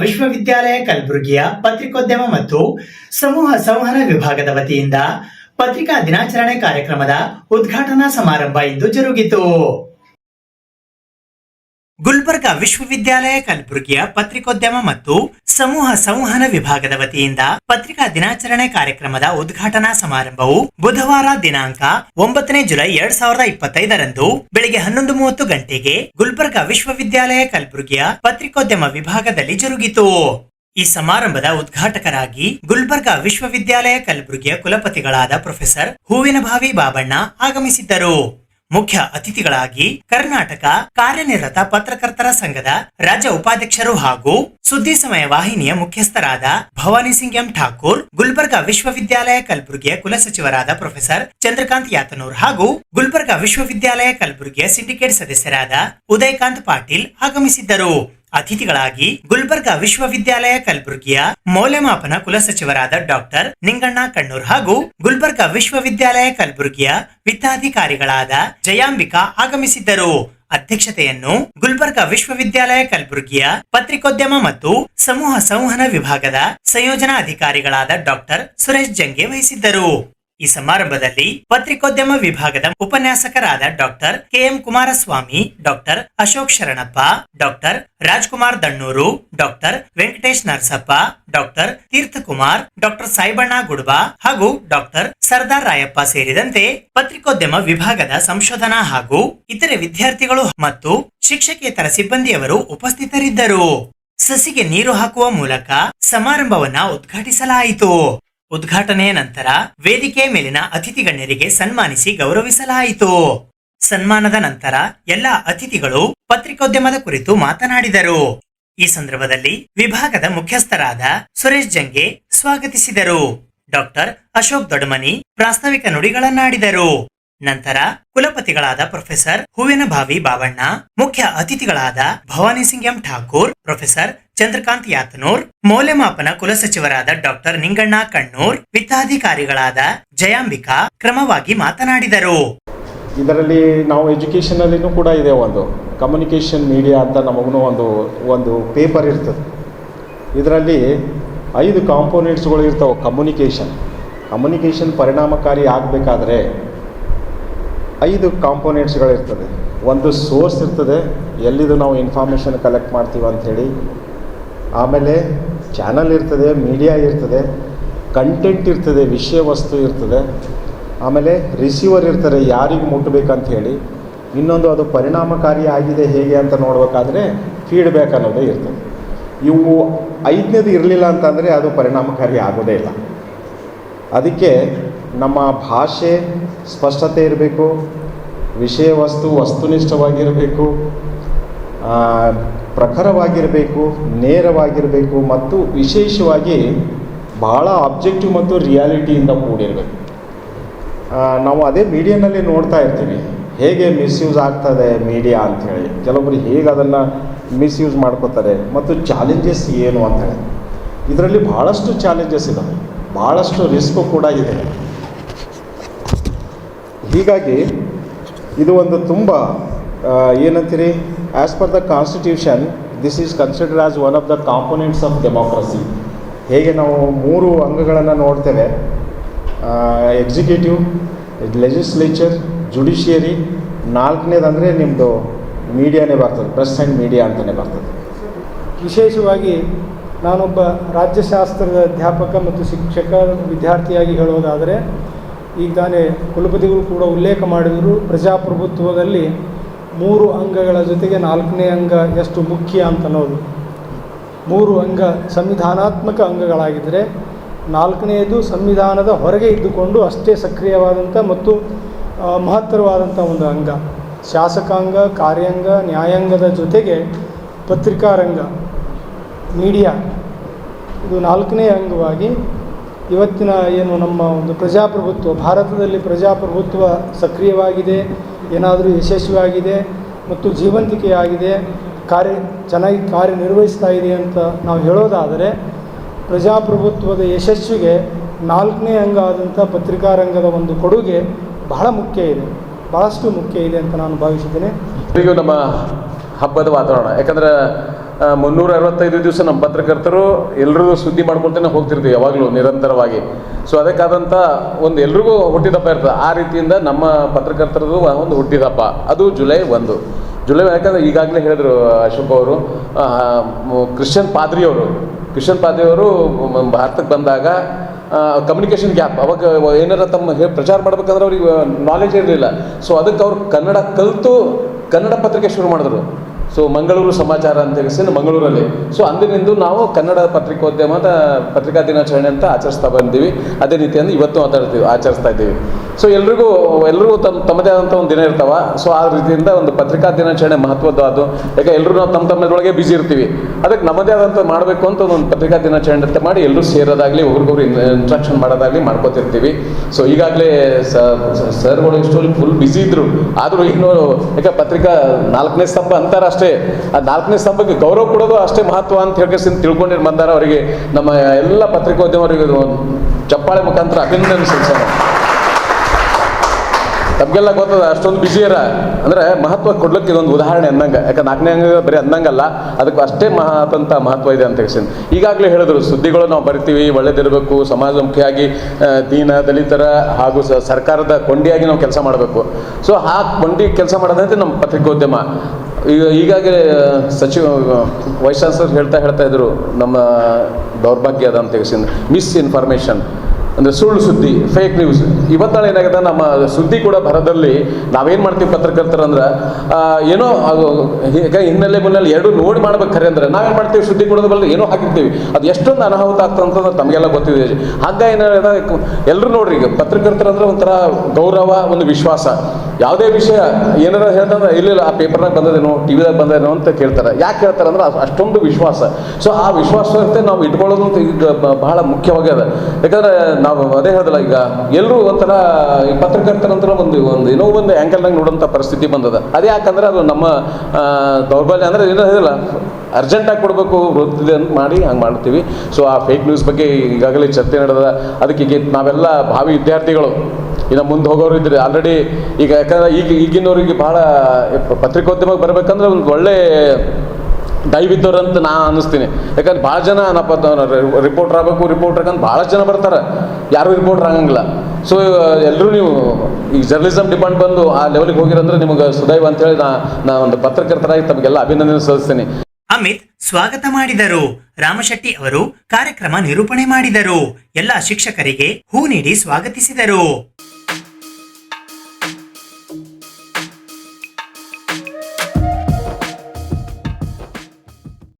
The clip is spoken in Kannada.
ವಿಶ್ವವಿದ್ಯಾಲಯ ಕಲಬುರಗಿಯ ಪತ್ರಿಕೋದ್ಯಮ ಮತ್ತು ಸಮೂಹ ಸಂವಹನ ವಿಭಾಗದ ವತಿಯಿಂದ ಪತ್ರಿಕಾ ದಿನಾಚರಣೆ ಕಾರ್ಯಕ್ರಮದ ಉದ್ಘಾಟನಾ ಸಮಾರಂಭ ಇಂದು ಜರುಗಿತು. ಗುಲ್ಬರ್ಗಾ ವಿಶ್ವವಿದ್ಯಾಲಯ ಕಲಬುರಗಿಯ ಪತ್ರಿಕೋದ್ಯಮ ಮತ್ತು ಸಮೂಹ ಸಂವಹನ ವಿಭಾಗದ ವತಿಯಿಂದ ಪತ್ರಿಕಾ ದಿನಾಚರಣೆ ಕಾರ್ಯಕ್ರಮದ ಉದ್ಘಾಟನಾ ಸಮಾರಂಭವು ಬುಧವಾರ ದಿನಾಂಕ ಒಂಬತ್ತನೇ ಜುಲೈ ಎರಡ್ ಸಾವಿರದ ಇಪ್ಪತ್ತೈದರಂದು ಬೆಳಿಗ್ಗೆ ಹನ್ನೊಂದು ಮೂವತ್ತು ಗಂಟೆಗೆ ಗುಲ್ಬರ್ಗಾ ವಿಶ್ವವಿದ್ಯಾಲಯ ಕಲಬುರಗಿಯ ಪತ್ರಿಕೋದ್ಯಮ ವಿಭಾಗದಲ್ಲಿ ಜರುಗಿತು. ಈ ಸಮಾರಂಭದ ಉದ್ಘಾಟಕರಾಗಿ ಗುಲ್ಬರ್ಗ ವಿಶ್ವವಿದ್ಯಾಲಯ ಕಲಬುರಗಿಯ ಕುಲಪತಿಗಳಾದ ಪ್ರೊಫೆಸರ್ ಹೂವಿನಭಾವಿ ಬಾಬಣ್ಣ ಆಗಮಿಸಿದ್ದರು. ಮುಖ್ಯ ಅತಿಥಿಗಳಾಗಿ ಕರ್ನಾಟಕ ಕಾರ್ಯನಿರತ ಪತ್ರಕರ್ತರ ಸಂಘದ ರಾಜ್ಯ ಉಪಾಧ್ಯಕ್ಷರು ಹಾಗೂ ಸುದ್ದಿ ಸಮಯ ವಾಹಿನಿಯ ಮುಖ್ಯಸ್ಥರಾದ ಭವಾನಿ ಸಿಂಗ್ ಎಂ ಠಾಕೂರ್, ಗುಲ್ಬರ್ಗಾ ವಿಶ್ವವಿದ್ಯಾಲಯ ಕಲಬುರಗಿಯ ಕುಲಸಚಿವರಾದ ಪ್ರೊಫೆಸರ್ ಚಂದ್ರಕಾಂತ್ ಯಾತನೂರ್ ಹಾಗೂ ಗುಲ್ಬರ್ಗಾ ವಿಶ್ವವಿದ್ಯಾಲಯ ಕಲಬುರಗಿಯ ಸಿಂಡಿಕೇಟ್ ಸದಸ್ಯರಾದ ಉದಯಕಾಂತ್ ಪಾಟೀಲ್ ಆಗಮಿಸಿದ್ದರು. ಅತಿಥಿಗಳಾಗಿ ಗುಲ್ಬರ್ಗಾ ವಿಶ್ವವಿದ್ಯಾಲಯ ಕಲಬುರಗಿಯ ಮೌಲ್ಯಮಾಪನ ಕುಲಸಚಿವರಾದ ಡಾಕ್ಟರ್ ನಿಂಗಣ್ಣ ಕಣ್ಣೂರ್ ಹಾಗೂ ಗುಲ್ಬರ್ಗಾ ವಿಶ್ವವಿದ್ಯಾಲಯ ಕಲಬುರಗಿಯ ವಿತ್ತಾಧಿಕಾರಿಗಳಾದ ಜಯಾಂಬಿಕಾ ಆಗಮಿಸಿದ್ದರು. ಅಧ್ಯಕ್ಷತೆಯನ್ನು ಗುಲ್ಬರ್ಗಾ ವಿಶ್ವವಿದ್ಯಾಲಯ ಕಲಬುರಗಿಯ ಪತ್ರಿಕೋದ್ಯಮ ಮತ್ತು ಸಮೂಹ ಸಂವಹನ ವಿಭಾಗದ ಸಂಯೋಜನಾ ಅಧಿಕಾರಿಗಳಾದ ಡಾಕ್ಟರ್ ಸುರೇಶ್ ಜಂಗೆ ವಹಿಸಿದ್ದರು. ಈ ಸಮಾರಂಭದಲ್ಲಿ ಪತ್ರಿಕೋದ್ಯಮ ವಿಭಾಗದ ಉಪನ್ಯಾಸಕರಾದ doctor KM Kumaraswamy, doctor Ashok Sharanappa, doctor Rajkumar Dannur, doctor Venkatesh Narasappa, doctor Teerthakumar, doctor Saibanna Gudba ಹಾಗೂ ಡಾಕ್ಟರ್ ಸರ್ದಾರ್ ರಾಯಪ್ಪ ಸೇರಿದಂತೆ ಪತ್ರಿಕೋದ್ಯಮ ವಿಭಾಗದ ಸಂಶೋಧನಾ ಹಾಗೂ ಇತರೆ ವಿದ್ಯಾರ್ಥಿಗಳು ಮತ್ತು ಶಿಕ್ಷಕೇತರ ಸಿಬ್ಬಂದಿಯವರು ಉಪಸ್ಥಿತರಿದ್ದರು. ಸಸಿಗೆ ನೀರು ಹಾಕುವ ಮೂಲಕ ಸಮಾರಂಭವನ್ನ ಉದ್ಘಾಟಿಸಲಾಯಿತು. ಉದ್ಘಾಟನೆಯ ನಂತರ ವೇದಿಕೆಯ ಮೇಲಿನ ಅತಿಥಿ ಗಣ್ಯರಿಗೆ ಸನ್ಮಾನಿಸಿ ಗೌರವಿಸಲಾಯಿತು. ಸನ್ಮಾನದ ನಂತರ ಎಲ್ಲ ಅತಿಥಿಗಳು ಪತ್ರಿಕೋದ್ಯಮದ ಕುರಿತು ಮಾತನಾಡಿದರು. ಈ ಸಂದರ್ಭದಲ್ಲಿ ವಿಭಾಗದ ಮುಖ್ಯಸ್ಥರಾದ ಸುರೇಶ್ ಜಂಗೆ ಸ್ವಾಗತಿಸಿದರು. ಡಾಕ್ಟರ್ ಅಶೋಕ್ ದೊಡಮನಿ ಪ್ರಾಸ್ತಾವಿಕ ನುಡಿಗಳನ್ನಾಡಿದರು. ನಂತರ ಕುಲಪತಿಗಳಾದ ಪ್ರೊಫೆಸರ್ ಹೂವಿನಭಾವಿ ಬಾವಣ್ಣ, ಮುಖ್ಯ ಅತಿಥಿಗಳಾದ ಭವಾನಿ ಸಿಂಗ್ ಎಂ ಠಾಕೂರ್, ಪ್ರೊಫೆಸರ್ ಚಂದ್ರಕಾಂತ್ ಯಾತನೂರ್, ಮೌಲ್ಯಮಾಪನ ಕುಲಸಚಿವರಾದ ಡಾಕ್ಟರ್ ನಿಂಗಣ್ಣ ಕಣ್ಣೂರ್ ವಿತ್ತಾಧಿಕಾರಿಗಳಾದ ಜಯಾಂಬಿಕಾ ಕ್ರಮವಾಗಿ ಮಾತನಾಡಿದರು. ಇದರಲ್ಲಿ ನಾವು ಎಜುಕೇಷನಲ್ಲಿನೂ ಕೂಡ ಇದೆ ಒಂದು. ಕಮ್ಯುನಿಕೇಷನ್ ಮೀಡಿಯಾ ಅಂತ ನಮಗೂ ಒಂದು ಒಂದು ಪೇಪರ್ ಇರ್ತದೆ. ಇದರಲ್ಲಿ ಐದು ಕಾಂಪೋನೆಂಟ್ಸ್ಗಳು ಇರ್ತವೆ ಕಮ್ಯುನಿಕೇಷನ್. ಕಮ್ಯುನಿಕೇಷನ್ ಪರಿಣಾಮಕಾರಿ ಆಗಬೇಕಾದ್ರೆ ಐದು ಕಾಂಪೋನೆಂಟ್ಸ್ಗಳಿರ್ತದೆ. ಒಂದು ಸೋರ್ಸ್ ಇರ್ತದೆ. ಎಲ್ಲಿದು ನಾವು ಇನ್ಫಾರ್ಮೇಷನ್ ಕಲೆಕ್ಟ್ ಮಾಡ್ತೀವಿ ಅಂಥೇಳಿ ಆಮೇಲೆ ಚಾನಲ್ ಇರ್ತದೆ ಮೀಡಿಯಾ ಇರ್ತದೆ ಕಂಟೆಂಟ್ ಇರ್ತದೆ, ವಿಷಯ ವಸ್ತು ಇರ್ತದೆ. ಆಮೇಲೆ ರಿಸೀವರ್ ಇರ್ತಾರೆ, ಯಾರಿಗೆ ಮುಟ್ಟಬೇಕಂತ ಹೇಳಿ. ಇನ್ನೊಂದು ಅದು ಪರಿಣಾಮಕಾರಿ ಆಗಿದೆ ಹೇಗೆ ಅಂತ ನೋಡಬೇಕಾದ್ರೆ ಫೀಡ್ಬ್ಯಾಕ್ ಅನ್ನೋದೇ ಇರ್ತದೆ. ಇವು ಐದನೇದು ಇರಲಿಲ್ಲ ಅಂತಂದರೆ ಅದು ಪರಿಣಾಮಕಾರಿ ಆಗೋದೇ ಇಲ್ಲ. ಅದಕ್ಕೆ ನಮ್ಮ ಭಾಷೆ ಸ್ಪಷ್ಟತೆ ಇರಬೇಕು, ವಿಷಯ ವಸ್ತು ವಸ್ತುನಿಷ್ಠವಾಗಿರಬೇಕು ಪ್ರಖರವಾಗಿರಬೇಕು, ನೇರವಾಗಿರಬೇಕು ಮತ್ತು ವಿಶೇಷವಾಗಿ ಭಾಳ ಆಬ್ಜೆಕ್ಟಿವ್ ಮತ್ತು ರಿಯಾಲಿಟಿಯಿಂದ ಕೂಡಿರಬೇಕು. ನಾವು ಅದೇ ಮೀಡಿಯಾನಲ್ಲಿ ನೋಡ್ತಾ ಇರ್ತೀವಿ. ಹೇಗೆ ಮಿಸ್ಯೂಸ್ ಆಗ್ತದೆ ಮೀಡಿಯಾ ಅಂಥೇಳಿ. ಕೆಲವೊಬ್ಬರು ಹೇಗೆ ಅದನ್ನು ಮಿಸ್ಯೂಸ್ ಮಾಡ್ಕೋತಾರೆ ಮತ್ತು ಚಾಲೆಂಜಸ್ ಏನು ಅಂತೇಳಿ ಇದರಲ್ಲಿ ಭಾಳಷ್ಟು ಚಾಲೆಂಜಸ್ ಇದ್ದಾವೆ ಭಾಳಷ್ಟು ರಿಸ್ಕು ಕೂಡ ಇದೆ. ಹೀಗಾಗಿ ಇದು ಒಂದು ತುಂಬ ಏನಂತೀರಿ? As per the constitution this is considered as one of the components of democracy ಹೇಗೆ ನಾವು ಮೂರು ಅಂಗಗಳನ್ನು ನೋಡ್ತೇವೆ? ಎಕ್ಸಿಕ್ಯೂಟಿವ್ ಲೆಜಿಸ್ಲೇಚರ್ ಜುಡಿಷಿಯರಿ ನಾಲ್ಕನೇದಂದರೆ ನಿಮ್ಮದು ಮೀಡಿಯಾನೇ ಬರ್ತದೆ ಪ್ರೆಸ್ ಆ್ಯಂಡ್ ಮೀಡಿಯಾ ಅಂತಲೇ ಬರ್ತದೆ. ವಿಶೇಷವಾಗಿ ನಾನೊಬ್ಬ ರಾಜ್ಯಶಾಸ್ತ್ರದ ಅಧ್ಯಾಪಕ ಮತ್ತು ಶಿಕ್ಷಕ, ವಿದ್ಯಾರ್ಥಿಯಾಗಿ ಹೇಳೋದಾದರೆ ಈಗ ತಾನೇ ಕುಲಪತಿಗಳು ಕೂಡ ಉಲ್ಲೇಖ ಮಾಡಿದರು ಪ್ರಜಾಪ್ರಭುತ್ವದಲ್ಲಿ ಮೂರು ಅಂಗಗಳ ಜೊತೆಗೆ ನಾಲ್ಕನೇ ಅಂಗ ಎಷ್ಟು ಮುಖ್ಯ ಅಂತ ಅನ್ನೋದು ಮೂರು ಅಂಗ ಸಂವಿಧಾನಾತ್ಮಕ ಅಂಗಗಳಾಗಿದ್ದರೆ ನಾಲ್ಕನೆಯದು ಸಂವಿಧಾನದ ಹೊರಗೆ ಇದ್ದುಕೊಂಡು ಅಷ್ಟೇ ಸಕ್ರಿಯವಾದಂಥ ಮತ್ತು ಮಹತ್ತರವಾದಂಥ ಒಂದು ಅಂಗ. ಶಾಸಕಾಂಗ, ಕಾರ್ಯಾಂಗ, ನ್ಯಾಯಾಂಗದ ಜೊತೆಗೆ ಪತ್ರಿಕಾರಂಗ, ಮೀಡಿಯಾ. ಇದು ನಾಲ್ಕನೇ ಅಂಗವಾಗಿ ಇವತ್ತಿನ ಏನು ನಮ್ಮ ಒಂದು ಪ್ರಜಾಪ್ರಭುತ್ವ, ಭಾರತದಲ್ಲಿ ಪ್ರಜಾಪ್ರಭುತ್ವ ಸಕ್ರಿಯವಾಗಿದೆ. ಏನಾದರೂ ಯಶಸ್ವಿಯಾಗಿದೆ ಮತ್ತು ಜೀವಂತಿಕೆಯಾಗಿದೆ, ಕಾರ್ಯ ಚೆನ್ನಾಗಿ ಕಾರ್ಯನಿರ್ವಹಿಸ್ತಾ ಇದೆ ಅಂತ ನಾವು ಹೇಳೋದಾದರೆ, ಪ್ರಜಾಪ್ರಭುತ್ವದ ಯಶಸ್ವಿಗೆ ನಾಲ್ಕನೇ ಅಂಗ ಆದಂಥ ಪತ್ರಿಕಾರಂಗದ ಒಂದು ಕೊಡುಗೆ ಬಹಳ ಮುಖ್ಯ ಇದೆ, ಬಹಳಷ್ಟು ಮುಖ್ಯ ಇದೆ ಅಂತ ನಾನು ಭಾವಿಸಿದ್ದೇನೆ ನಮ್ಮ ಹಬ್ಬದ ವಾತಾವರಣ. ಯಾಕಂದ್ರೆ ಮುನ್ನೂರ ಅರವತ್ತೈದು ದಿವಸ ನಮ್ಮ ಪತ್ರಕರ್ತರು ಎಲ್ಲರೂ ಸುದ್ದಿ ಮಾಡ್ಕೊಳ್ತಾನೆ ಹೋಗ್ತಿರ್ತೀವಿ ಯಾವಾಗಲೂ ನಿರಂತರವಾಗಿ. ಸೊ ಅದಕ್ಕಾದಂಥ ಒಂದು ಎಲ್ರಿಗೂ ಹುಟ್ಟಿದಪ್ಪ ಇರ್ತದೆ. ಆ ರೀತಿಯಿಂದ ನಮ್ಮ ಪತ್ರಕರ್ತರದು ಒಂದು ಹುಟ್ಟಿದಪ್ಪ. ಅದು ಜುಲೈ ಒಂದು. ಜುಲೈ ಯಾಕಂದ್ರೆ ಈಗಾಗಲೇ ಹೇಳಿದ್ರು ಅಶೋಕ್ ಅವರು ಕ್ರಿಶ್ಚಿಯನ್ ಪಾದ್ರಿಯವರು ಕ್ರಿಶ್ಚಿಯನ್ ಪಾದ್ರಿ ಅವರು ಭಾರತಕ್ಕೆ ಬಂದಾಗ ಕಮ್ಯುನಿಕೇಷನ್ ಗ್ಯಾಪ್ ಅವಾಗ ಏನಾರ ತಮ್ಮ ಪ್ರಚಾರ ಮಾಡ್ಬೇಕಂದ್ರೆ ಅವ್ರಿಗೆ ನಾಲೆಜ್ ಇರಲಿಲ್ಲ. ಸೊ ಅದಕ್ಕೆ ಅವರು ಕನ್ನಡ ಕಲಿತು ಕನ್ನಡ ಪತ್ರಿಕೆ ಶುರು ಮಾಡಿದ್ರು. ಸೊ ಮಂಗಳೂರು ಸಮಾಚಾರ ಅಂತ ಹೇಳಿ ಮಂಗಳೂರಲ್ಲಿ ಸೊ ಅಂದಿನಿಂದ ನಾವು ಕನ್ನಡ ಪತ್ರಿಕೋದ್ಯಮದ ಪತ್ರಿಕಾ ದಿನಾಚರಣೆ ಅಂತ ಆಚರಿಸ್ತಾ ಬಂದೀವಿ. ಅದೇ ರೀತಿಯಿಂದ ಇವತ್ತು ಮಾತಾಡ್ತೀವಿ, ಆಚರಿಸ್ತಾ ಇದ್ದೀವಿ. ಸೊ ಎಲ್ರಿಗೂ ಎಲ್ಲರಿಗೂ ತಮ್ಮ ತಮ್ಮದೇ ಆದಂಥ ಒಂದು ದಿನ ಇರ್ತಾವ. ಸೊ ಆ ರೀತಿಯಿಂದ ಒಂದು ಪತ್ರಿಕಾ ದಿನಾಚರಣೆ ಮಹತ್ವದ್ದು ಯಾಕೆ ಎಲ್ಲರೂ ನಾವು ತಮ್ಮ ತಮ್ಮದೊಳಗೆ ಬಿಜಿ ಇರ್ತೀವಿ. ಅದಕ್ಕೆ ನಮ್ಮದೇ ಆದಂತ ಮಾಡಬೇಕು ಅಂತ ಒಂದು ಪತ್ರಿಕಾ ದಿನಾಚರಣೆ ಅಂತ ಮಾಡಿ ಎಲ್ಲರೂ ಸೇರೋದಾಗಲಿ, ಒಬ್ರಿಗೊಬ್ರು ಇಂಟ್ರಾಕ್ಷನ್ ಮಾಡೋದಾಗಲಿ ಮಾಡ್ಕೋತಿರ್ತೀವಿ. ಸೊ ಈಗಾಗಲೇ ಸರ್ಗಳು ಇಷ್ಟೊಂದು ಫುಲ್ ಬ್ಯುಸಿ ಇದ್ರು. ಆದರೂ ಇನ್ನು ಯಾಕೆ ಪತ್ರಿಕಾ ನಾಲ್ಕನೇ ಸ್ತಂಭ ಅಂತಾರಷ್ಟೇ ಆ ನಾಲ್ಕನೇ ಸ್ತಂಭಕ್ಕೆ ಗೌರವ ಕೊಡೋದು ಅಷ್ಟೇ ಮಹತ್ವ ಅಂತ ಹೇಳ್ಕೊಂಡು ತಿಳ್ಕೊಂಡಿರ್ ಬಂದಾರ ಅವರಿಗೆ. ನಮ್ಮ ಎಲ್ಲ ಪತ್ರಿಕೋದ್ಯಮರಿಗೆ ಚಪ್ಪಾಳೆ ಮುಖಾಂತರ ಅಭಿನಂದನೆ ಸಲ್ಲಿಸೋಣ. ತಮಗೆಲ್ಲ ಗೊತ್ತದ, ಅಷ್ಟೊಂದು ಇರ. ಅಂದ್ರೆ ಮಹತ್ವ ಕೊಡ್ಲಿಕ್ಕೆ ಇದೊಂದು ಉದಾಹರಣೆ ಅಂದಂಗೆ. ಯಾಕಂದ್ರೆ ನಾಲ್ಕನೇ ಅಂಗ ಬರೀ ಅಂದಂಗಲ್ಲ, ಅದಕ್ಕೂ ಅಷ್ಟೇ ಮಹತ್ವಂತ ಮಹತ್ವ ಇದೆ ಅಂತ ಹೇಳಿ ಈಗಾಗಲೇ ಹೇಳಿದ್ರು, ಸುದ್ದಿಗಳು ನಾವು ಬರಿತೀವಿ, ಒಳ್ಳೇದಿರಬೇಕು ಸಮಾಜಮುಖಿಯಾಗಿ ದೀನ, ದಲಿತರ ಹಾಗೂ ಸರ್ಕಾರದ ಕೊಂಡಿಯಾಗಿ ನಾವು ಕೆಲಸ ಮಾಡಬೇಕು. ಸೊ, ಆ ಕೊಂಡಿ ಕೆಲಸ ಮಾಡೋದಂತೆ ನಮ್ಮ ಪತ್ರಿಕೋದ್ಯಮ. ಈಗ, ಈಗಾಗಲೇ ಸಚಿವ, ವೈಸ್ ಚಾನ್ಸಲರ್ ಹೇಳ್ತಾ ಹೇಳ್ತಾ ಇದ್ರು, ನಮ್ಮ ದೌರ್ಭಾಗ್ಯ ಅದ ಅಂತ ಮಿಸ್ ಇನ್ಫಾರ್ಮೇಷನ್ ಅಂದರೆ ಸುಳ್ಳು ಸುದ್ದಿ ಫೇಕ್ ನ್ಯೂಸ್ ಇವತ್ತಾಳೆ ಏನಾಗಿದೆ? ನಮ್ಮ ಸುದ್ದಿ ಕೂಡ ಭರದಲ್ಲಿ ನಾವೇನು ಮಾಡ್ತೀವಿ ಪತ್ರಕರ್ತರು ಅಂದ್ರೆ ಏನೋ ಹಿನ್ನೆಲೆ ಮುನ್ನೆಲೆ ಎರಡು ನೋಡಿ ಮಾಡ್ಬೇಕು ಖರೆ ಅಂದ್ರೆ, ನಾವೇನು ಮಾಡ್ತೀವಿ? ಸುದ್ದಿ ಕೊಡೋದು ಬಲ್ಲ ಏನೋ ಹಾಕಿರ್ತೀವಿ. ಅದು ಎಷ್ಟೊಂದು ಅನಾಹುತ ಆಗ್ತದೆ ಅಂತಂದ್ರೆ ತಮಗೆಲ್ಲ ಗೊತ್ತಿದೆ. ಹಾಗ ಏನಾಗಿದೆ? ಎಲ್ಲರೂ ನೋಡ್ರಿ, ಈಗ ಪತ್ರಕರ್ತರು ಅಂದ್ರೆ ಒಂಥರ ಗೌರವ, ಒಂದು ವಿಶ್ವಾಸ. ಯಾವುದೇ ವಿಷಯ ಏನಾರ ಹೇಳ್ತಂದ್ರೆ ಇಲ್ಲ ಆ ಪೇಪರ್ನಾಗ ಬಂದದೇನೋ, ಟಿ ವಿದಾಗ ಬಂದೇನೋ ಅಂತ ಕೇಳ್ತಾರೆ. ಯಾಕೆ ಕೇಳ್ತಾರೆ ಅಂದ್ರೆ ಅಷ್ಟೊಂದು ವಿಶ್ವಾಸ. ಸೊ, ಆ ವಿಶ್ವಾಸತೆ ನಾವು ಇಟ್ಕೊಳ್ಳೋದು ಈಗ ಬಹಳ ಮುಖ್ಯವಾಗ್ಯದ ಯಾಕಂದ್ರೆ, ನಾವು ಅದೇ ಹೇಳ್ದಲ್ಲ, ಈಗ ಎಲ್ಲರೂ ಒಂಥರ ಈ ಪತ್ರಕರ್ತರಂತರ ಒಂದು ಒಂದು ಏನೋ ಒಂದು ಆ್ಯಂಕಲ್ನಾಗ ನೋಡೋಂಥ ಪರಿಸ್ಥಿತಿ ಬಂದದ. ಅದೇ ಯಾಕಂದ್ರೆ ಅದು ನಮ್ಮ ದೌರ್ಬಲ್ಯ. ಅಂದ್ರೆ ಏನೋ ಹೇಳಿಲ್ಲ ಅರ್ಜೆಂಟಾಗಿ ಕೊಡಬೇಕು, ಗೊತ್ತಿದೆ ಅಂತ ಮಾಡಿ ಹಂಗೆ ಮಾಡ್ತೀವಿ. ಸೊ ಆ ಫೇಕ್ ನ್ಯೂಸ್ ಬಗ್ಗೆ ಈಗಾಗಲೇ ಚರ್ಚೆ ನಡೆದ ಅದಕ್ಕೆ ಈಗ ನಾವೆಲ್ಲ ಭಾವಿ ವಿದ್ಯಾರ್ಥಿಗಳು, ಇನ್ನು ಮುಂದೆ ಹೋಗೋರು ಇದ್ರೆ ಆಲ್ರೆಡಿ ಈಗ ಯಾಕಂದ್ರೆ ಈಗ ಈಗಿನವ್ರಿಗೆ ಭಾಳ, ಪತ್ರಿಕೋದ್ಯಮಕ್ಕೆ ಬರಬೇಕಂದ್ರೆ ಒಂದು ಒಳ್ಳೆ ದಯವಿದ್ದವ್ರು ಅಂತ ನಾ ಅನ್ನಿಸ್ತೀನಿ. ಯಾಕಂದ್ರೆ ಭಾಳ ಜನ ನಪ್ಪ ರಿಪೋರ್ಟರ್ ಆಗಬೇಕು ರಿಪೋರ್ಟರ್ ಅಂತ ಭಾಳ ಜನ ಬರ್ತಾರೆ. ಯಾರು ರಿಪೋರ್ಟರ್ ಆಗಂಗಿಲ್ಲ. ಸೊ ಎಲ್ಲರೂ ನೀವು ಈ ಜರ್ನಲಿಸಮ್ ಡಿಪಾರ್ಟ್ ಬಂದು ಆ ಲೆವೆಲ್ಗೆ ಹೋಗಿರಂದ್ರೆ ನಿಮಗೆ ಸುದೈವ ಅಂತೇಳಿ ನಾ ನಾ ಒಂದು ಪತ್ರಕರ್ತರಾಗಿ ತಮಗೆಲ್ಲ ಅಭಿನಂದನೆ ಸಲ್ಲಿಸ್ತೀನಿ. ಅಮಿತ್ ಸ್ವಾಗತ ಮಾಡಿದರು. ರಾಮಶೆಟ್ಟಿ ಅವರು ಕಾರ್ಯಕ್ರಮ ನಿರೂಪಣೆ ಮಾಡಿದರು. ಎಲ್ಲ ಶಿಕ್ಷಕರಿಗೆ ಹೂ ನೀಡಿ ಸ್ವಾಗತಿಸಿದರು.